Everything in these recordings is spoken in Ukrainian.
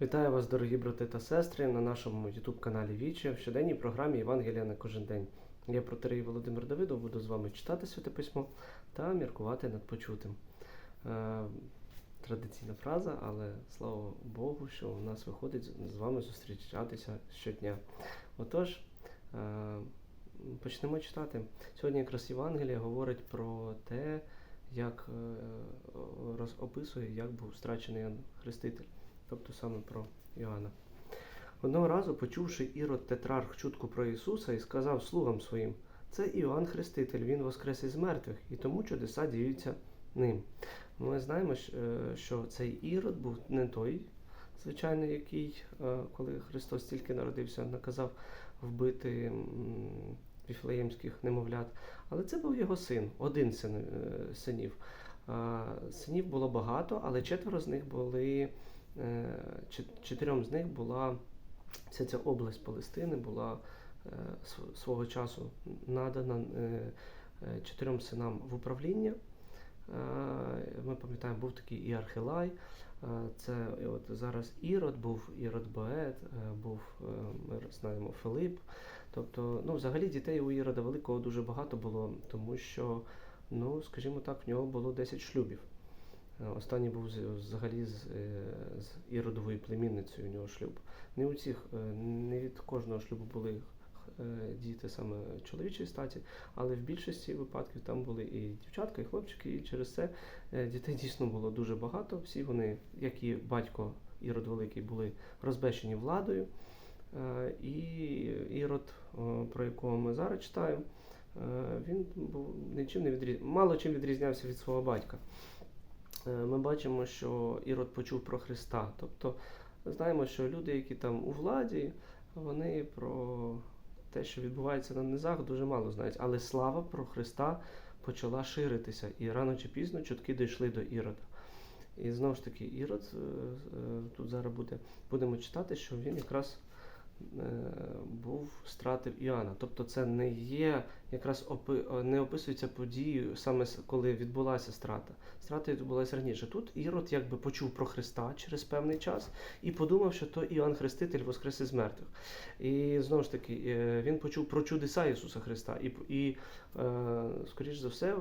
Вітаю вас, дорогі брати та сестри, на нашому youtube каналі Вічі в щоденній програмі Євангелія на кожен день. Я протерей Володимир Давидов, буду з вами читати святе письмо та міркувати над почутим. Е, традиційна фраза, але слава Богу, що у нас виходить з- з вами зустрічатися щодня. Отож, е, почнемо читати. Сьогодні якраз Євангелія говорить про те, як е, роз- описує, як був страчений Хреститель тобто саме про Іоанна. Одного разу, почувши Ірод Тетрарх чутку про Ісуса, і сказав слугам своїм: це Іоанн Хреститель, Він воскрес із мертвих, і тому чудеса діються ним. Ми знаємо, е, що цей Ірод був не той, звичайно, який, е, коли Христос тільки народився, наказав вбити віфлеємських немовлят. Але це був його син, один син, е, синів. Синів було багато, але четверо з них були чотирьом з них була вся ця область Палестини була е, свого часу надана е, е, чотирьом синам в управління. Е, Ми пам'ятаємо, був такий і Архилай. е, Це от зараз Ірод, був Ірод Боет, е, був, е, ми знаємо, Филип. Тобто, ну, взагалі дітей у Ірода Великого дуже багато було, тому що, ну, скажімо так, в нього було 10 шлюбів. Останній був взагалі з, е, з іродовою племінницею у нього шлюб. Не у цих, е, не від кожного шлюбу були е, діти саме чоловічої статі, але в більшості випадків там були і дівчатка, і хлопчики, і через це дітей дійсно було дуже багато. Всі вони, як і батько Ірод Великий, були розбещені владою. І Ірод, про якого ми зараз читаємо, він був нічим не відріз... мало чим відрізнявся від свого батька. Е, Ми бачимо, що Ірод почув про Христа. Тобто знаємо, що люди, які там у владі, вони про те, що відбувається на низах, дуже мало знають. Але слава про Христа почала ширитися, і рано чи пізно чутки дійшли до Ірода. І знову ж таки, Ірод, е, е, тут зараз буде, будемо читати, що він якраз був стратив Іоанна. Тобто це не є якраз опи, е, не описується подією саме коли відбулася страта. Страта відбулася раніше. Тут Ірод якби почув про Христа через певний час і подумав, що то Іоанн Хреститель воскрес із мертвих. І знову ж таки, е, він почув про чудеса Ісуса Христа. І, і е, скоріш за все,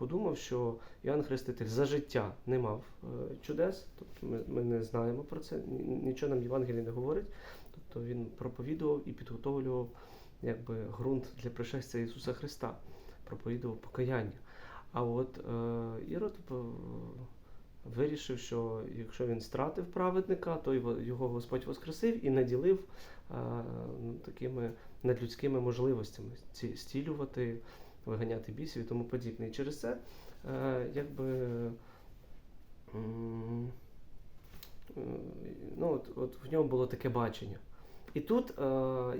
подумав, що Іоанн Хреститель за життя не мав е, чудес. Тобто ми, ми не знаємо про це, нічого нам Євангелій не говорить. Тобто він проповідував і підготовлював якби ґрунт для пришестя Ісуса Христа, проповідував покаяння. А от е, Ірод е, вирішив, що якщо він стратив праведника, то його, Господь воскресив і наділив е, ну, такими надлюдськими можливостями ці, стілювати, виганяти бісів і тому подібне. І через це е, якби. е, Ну, от, от в ньому було таке бачення. І тут е,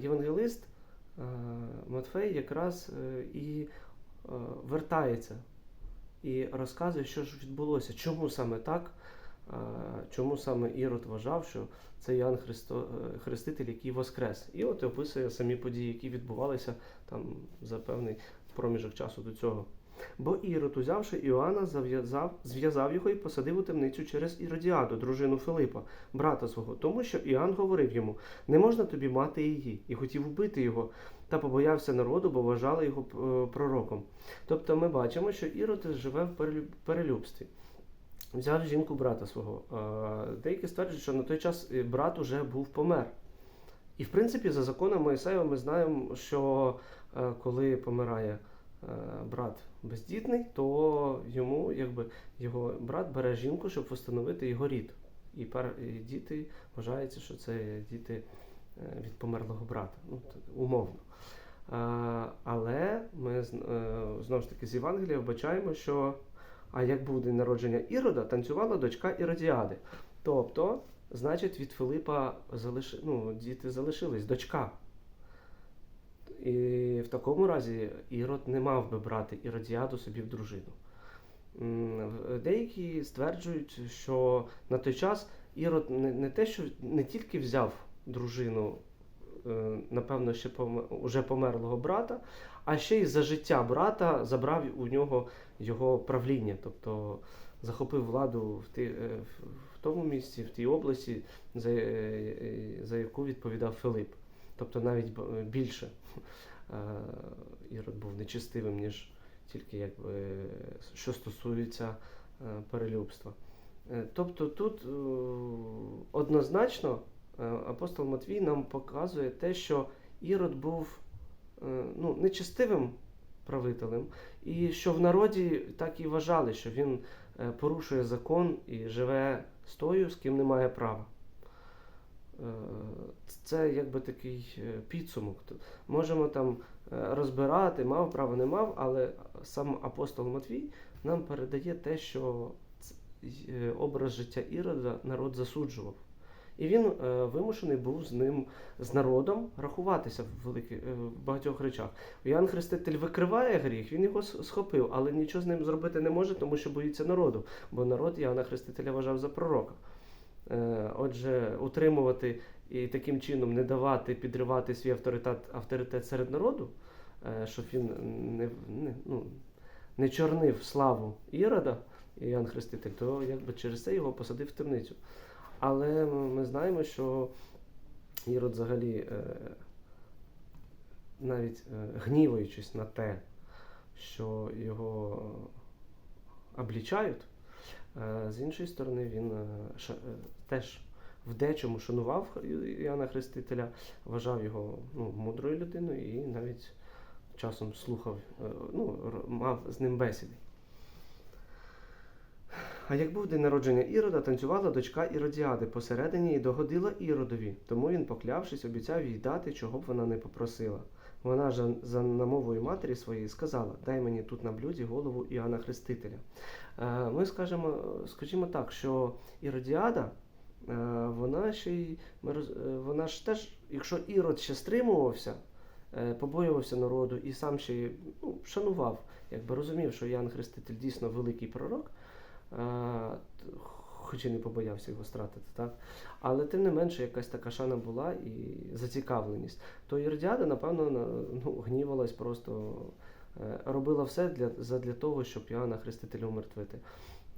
євангелист е, Матфей якраз е, і е, вертається і розказує, що ж відбулося, чому саме так, чому саме Ірод вважав, що це Іоанн Христо, Хреститель, який воскрес. І от описує самі події, які відбувалися там за певний проміжок часу до цього. Бо Ірод, узявши Іоанна, зав'язав, зв'язав його і посадив у темницю через Іродіаду, дружину Филипа, брата свого, тому що Іоанн говорив йому: не можна тобі мати її, і хотів вбити його, та побоявся народу, бо вважали його е, пророком. Тобто ми бачимо, що Ірод живе в перелюбстві. Взяв жінку брата свого. Е, Деякі стверджують, що на той час е, брат уже був помер. І в принципі, за законом Моїсеєва ми знаємо, що коли помирає е, брат бездітний, то йому, якби, його брат бере жінку, щоб встановити його рід. І, діти вважається, що це діти е, від померлого брата, ну, умовно. Е, але ми е, знову ж таки з Євангелія вбачаємо, що а як був день народження Ірода, танцювала дочка Іродіади. Тобто, значить, від Филипа залиши, ну, діти залишились, дочка. І такому разі Ірод не мав би брати Іродіаду собі в дружину. Деякі стверджують, що на той час Ірод не, те, що не тільки взяв дружину, е, напевно, ще уже померлого брата, а ще й за життя брата забрав у нього його правління, тобто захопив владу в, е, в- тому місці, в тій області, за, е, за яку відповідав Филип. Тобто навіть більше Ірод був нечистивим, ніж тільки якби, що стосується е, перелюбства. Е, Тобто тут е, однозначно е, апостол Матвій нам показує те, що Ірод був е, ну, нечистивим правителем, і що в народі так і вважали, що він е, порушує закон і живе з тою, з ким не має права. Е, Це якби такий е, підсумок. Можемо там е, розбирати, мав право, не мав, але сам апостол Матвій нам передає те, що образ життя Ірода народ засуджував. І він вимушений був з ним, з народом, рахуватися в, великих, в багатьох речах. Іоанн Хреститель викриває гріх, він його схопив, але нічого з ним зробити не може, тому що боїться народу, бо народ Іоанна Хрестителя вважав за пророка. Е, Отже, утримувати і таким чином не давати підривати свій авторитет, авторитет серед народу, е, щоб він не, не, ну, не чорнив славу Ірода, Іоанн Хреститель, то якби через це його посадив в темницю. Але ми знаємо, що Ірод взагалі, е, навіть гніваючись на те, що його облічають, з іншої сторони, він е, е, теж в дечому шанував Іоанна Хрестителя, вважав його ну, мудрою людиною і навіть часом слухав, е, ну, мав з ним бесіди. А як був день народження Ірода, танцювала дочка Іродіади посередині і догодила Іродові, тому він, поклявшись, обіцяв їй дати, чого б вона не попросила. Вона ж за намовою матері своєї сказала: Дай мені тут на блюді голову Іоанна Хрестителя. Е, Ми скажемо, скажімо так, що Іродіада, е, вона ще й е, вона ж теж, якщо Ірод ще стримувався, побоювався народу і сам ще ну, шанував, якби розумів, що Іоанн Хреститель дійсно великий пророк, хоч і не побоявся його стратити, так? Але тим не менше якась така шана була і зацікавленість. То Іродіада, напевно, ну, гнівалась просто. е, Робила все для, задля того, щоб Іоанна Хрестителя умертвити.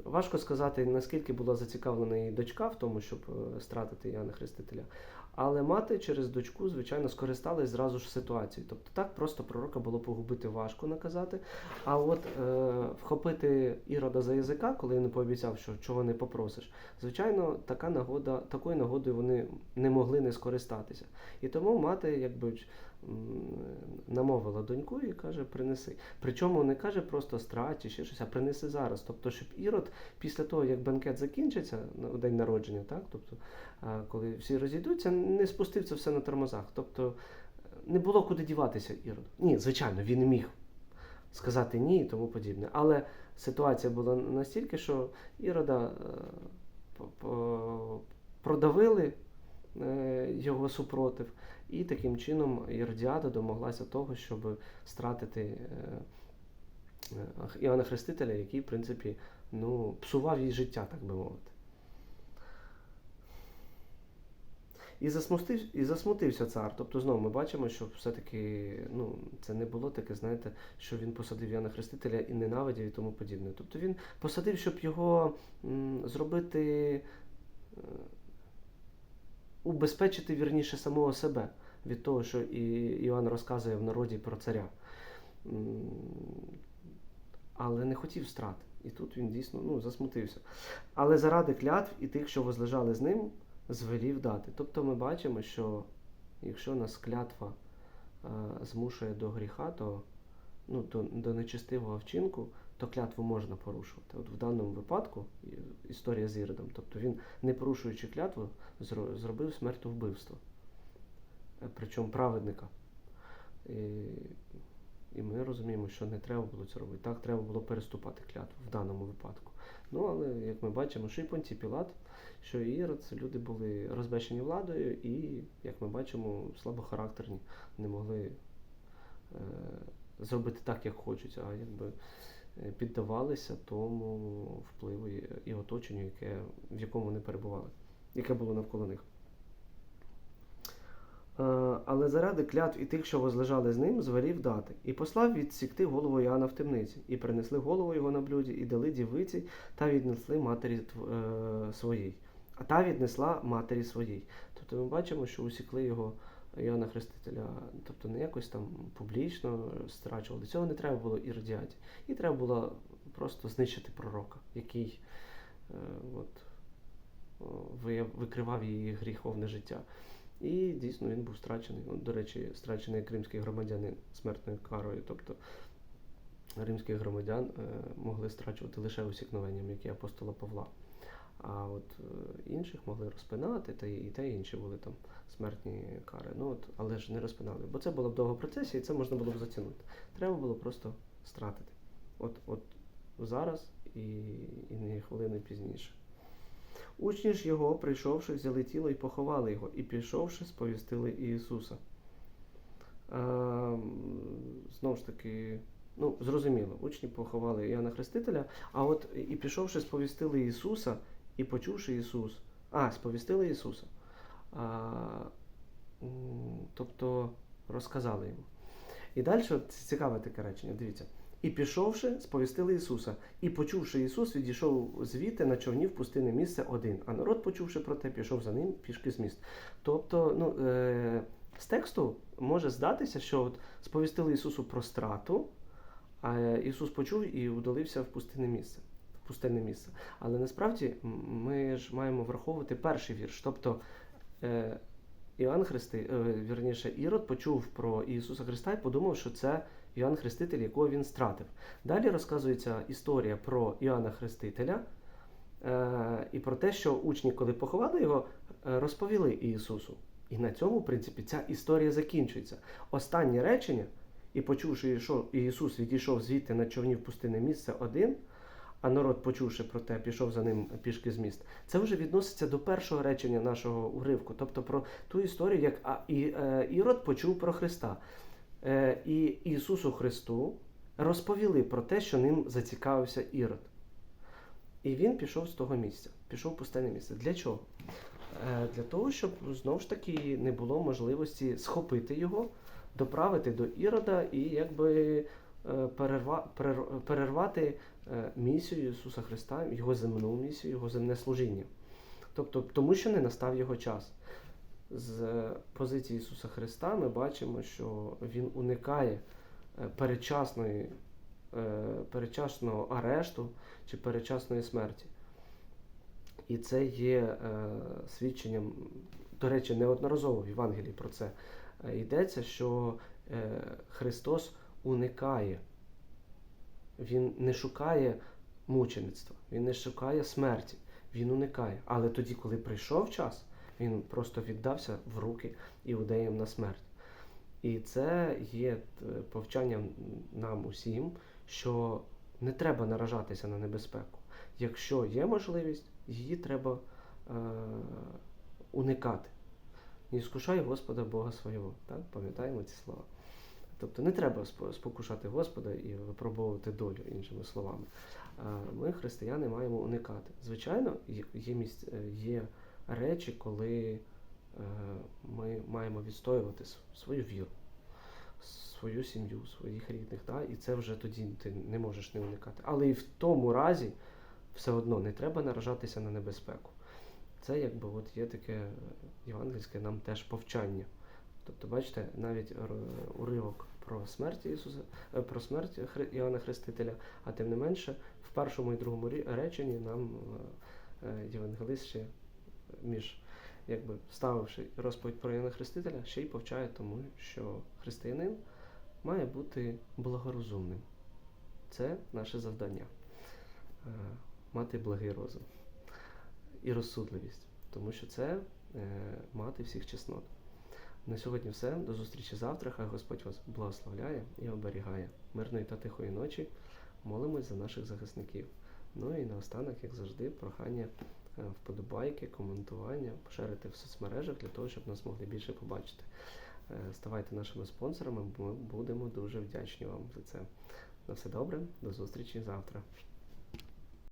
Важко сказати, наскільки була зацікавлена її дочка в тому, щоб е, стратити Йоанна Хрестителя. Але мати через дочку, звичайно, скористалась зразу ж ситуацією. Тобто так просто пророка було погубити важко наказати. А от е, вхопити Ірода за язика, коли він пообіцяв, що чого не попросиш, звичайно, така нагода, такою нагодою вони не могли не скористатися. І тому мати, якби намовила доньку і каже, принеси. Причому не каже просто страт чи ще щось, а принеси зараз. Тобто, щоб Ірод після того, як банкет закінчиться у день народження, так, тобто, а, коли всі розійдуться, не спустив це все на тормозах. Тобто не було куди діватися Іроду. Ні, звичайно, він міг сказати ні і тому подібне. Але ситуація була настільки, що Ірода е, продавили е, його супротив, і таким чином Іродіада домоглася того, щоб стратити е, Іоанна Хрестителя, який, в принципі, ну, псував їй життя, так би мовити. І засмутив, і засмутився цар. Тобто, знову ми бачимо, що все-таки ну, це не було таке, знаєте, що він посадив Яна Хрестителя і ненавидів і тому подібне. Тобто він посадив, щоб його м, зробити, е, убезпечити вірніше самого себе від того, що і Іоанн розказує в народі про царя. Але не хотів страти. І тут він дійсно ну, засмутився. Але заради клятв і тих, що возлежали з ним, звелів дати. Тобто ми бачимо, що якщо нас клятва е, змушує до гріха, то ну, до, до нечистивого вчинку, то клятву можна порушувати. От в даному випадку історія з Іродом, тобто він, не порушуючи клятву, зробив смертовбивство. Е, Причому праведника. І, і ми розуміємо, що не треба було це робити. Так, треба було переступати клятву в даному випадку. Ну, але як ми бачимо, що і Понтій Пілат, що і Ірод, люди були розбещені владою і, як ми бачимо, слабохарактерні, не могли е, зробити так, як хочуть, а якби е, піддавалися тому впливу і оточенню, яке, в якому вони перебували, яке було навколо них. Е, Але заради клятв і тих, що возлежали з ним, звелів дати, і послав відсікти голову Іоанна в темниці, і принесли голову його на блюді, і дали дівиці, та віднесли матері е, своїй. а та віднесла матері своїй. Тобто ми бачимо, що усікли його Іоанна Хрестителя, тобто не якось там публічно страчували. Цього не треба було іродіаді. І треба було просто знищити пророка, який е, от, викривав її гріховне життя. І дійсно він був страчений. До речі, страчений як римський громадянин смертною карою. Тобто римських громадян е, могли страчувати лише усікновенням, як і апостола Павла. А от е, інших могли розпинати, та і те, і інші були там смертні кари. Ну от, але ж не розпинали, бо це було б довго процесі, і це можна було б затягнути. Треба було просто стратити. От, от зараз і, і не хвилини пізніше. Учні ж його, прийшовши, взяли тіло і поховали його, і пішовши, сповістили Ісуса. А, знову ж таки, ну, зрозуміло, учні поховали Іоанна Хрестителя, а от і пішовши, сповістили Ісуса, і почувши Ісус. А, сповістили Ісуса. А, тобто розказали йому. І далі цікаве таке речення, дивіться. І пішовши, сповістили Ісуса, і почувши Ісус, відійшов звідти на човні в пустинне місце один. А народ, почувши про те, пішов за ним пішки з міст. Тобто, ну, е, з тексту може здатися, що от сповістили Ісусу про страту, а Ісус почув і удалився в пустинне місце. В пустинне місце. Але насправді ми ж маємо враховувати перший вірш. Тобто е, Іоанн Христи, е, вірніше, Ірод почув про Ісуса Христа і подумав, що це Іоанн Хреститель, якого він стратив. Далі розказується історія про Іоанна Хрестителя е, і про те, що учні, коли поховали його, е, розповіли Ісусу. І на цьому, в принципі, ця історія закінчується. Останнє речення, і почувши, що Ісус відійшов звідти на човні в пустинне місце один, а народ, почувши про те, пішов за ним пішки з міст. Це вже відноситься до першого речення нашого уривку, тобто про ту історію, як е, Ірод почув про Христа. Е, і Ісусу Христу розповіли про те, що ним зацікавився Ірод. І він пішов з того місця, пішов в пустинне місце. Для чого? Е, Для того, щоб знову ж таки не було можливості схопити його, доправити до Ірода і якби е, перерва, перервати місію Ісуса Христа, його земну місію, його земне служіння. Тобто, тому що не настав його час. З позиції Ісуса Христа ми бачимо, що Він уникає е, передчасної, е, передчасного арешту чи передчасної смерті. І це є е, свідченням, до речі, неодноразово в Євангелії про це йдеться, що Христос уникає, Він не шукає мучеництва, Він не шукає смерті, Він уникає. Але тоді, коли прийшов час, Він просто віддався в руки іудеям на смерть. І це є е, повчанням нам усім, що не треба наражатися на небезпеку. Якщо є можливість, її треба е, уникати. Не скушай Господа Бога свого. Так? Пам'ятаємо ці слова. Тобто не треба спо- спокушати Господа і випробовувати долю, іншими словами. Ми, християни, маємо уникати. Звичайно, є, є, місць, е, є речі, коли е, ми маємо відстоювати свою віру, свою сім'ю, своїх рідних. Да? І це вже тоді ти не можеш не уникати. Але і в тому разі все одно не треба наражатися на небезпеку. Це якби от є таке е, євангельське нам теж повчання. Тобто, бачите, навіть уривок про смерть Ісуса, е, про смерть Іоанна Хрестителя, а тим не менше, в першому і другому реченні нам е, е, євангелист ще між якби ставивши розповідь про Іоанна Хрестителя, ще й повчає тому, що християнин має бути благорозумним. Це наше завдання. Е, Мати благий розум і розсудливість, тому що це е, мати всіх чеснот. На сьогодні все. До зустрічі завтра. Хай Господь вас благословляє і оберігає. Мирної та тихої ночі. Молимось за наших захисників. Ну і наостанок, як завжди, прохання вподобайки, коментування, поширити в соцмережах для того, щоб нас могли більше побачити. Е, Ставайте нашими спонсорами, ми будемо дуже вдячні вам за це. На все добре, до зустрічі завтра.